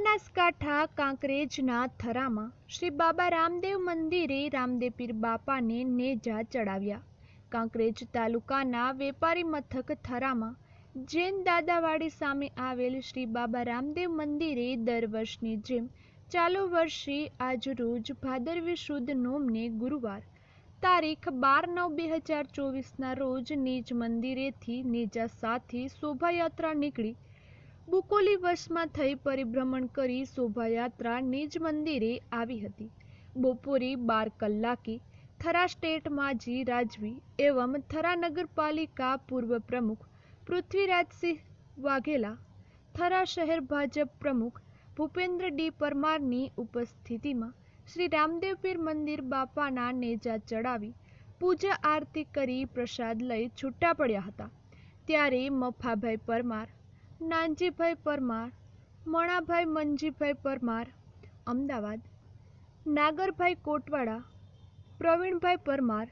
બનાસકાંઠા કાંકરેજના થરામાં શ્રી બાબા રામદેવ મંદિરે રામદેવ પીર બાપાને નેજા ચડાવ્યા. કાંકરેજ તાલુકાના વેપારી મથક થરામાં જૈન દાદાવાડી સામે આવેલ શ્રી બાબા રામદેવ મંદિરે દર વર્ષની જેમ ચાલુ વર્ષે આજરોજ ભાદરવી શુદ્ધ નોમને ગુરુવાર તારીખ બાર નવ બે હજાર ચોવીસના રોજ નિજ મંદિરેથી નેજા સાથે શોભાયાત્રા નીકળી બુકોલી વશમાં થઈ પરિભ્રમણ કરી શોભાયાત્રા નિજ મંદિરે આવી હતી. બપોરે બાર કલાકે થરા સ્ટેટમાં જી રાજવી એવમ થરા નગરપાલિકા પૂર્વ પ્રમુખ પૃથ્વીરાજસિંહ વાઘેલા, થરા શહેર ભાજપ પ્રમુખ ભૂપેન્દ્ર ડી પરમારની ઉપસ્થિતિમાં શ્રી રામદેવપીર મંદિર બાપાના નેજા ચડાવી પૂજા આરતી કરી પ્રસાદ લઈ છૂટા પડ્યા હતા. ત્યારે મફાભાઈ પરમાર નાનજીભાઈ પરમાર, મણાભાઈ મનજીભાઈ પરમાર, અમદાવાદ, નાગરભાઈ કોટવાડા, પ્રવીણભાઈ પરમાર,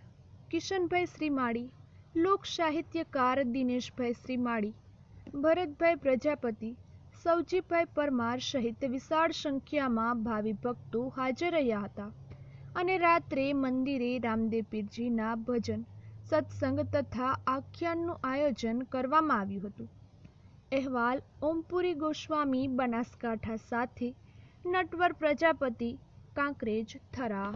કિશનભાઈ શ્રીમાળી, લોક સાહિત્યકાર દિનેશભાઈ શ્રીમાળી, ભરતભાઈ પ્રજાપતિ સૌજીભાઈ પરમાર સહિત વિશાળ સંખ્યામાં ભાવિ ભક્તો હાજર રહ્યા હતા અને રાત્રે મંદિરે રામદેવ પીરજીના ભજન, સત્સંગ તથા આખ્યાનનું આયોજન કરવામાં આવ્યું હતું. અહેવાલ ઓમપુરી ગોસ્વામી બનાસકાંઠા સાથે. નટવર પ્રજાપતિ કાંકરેજ થરા.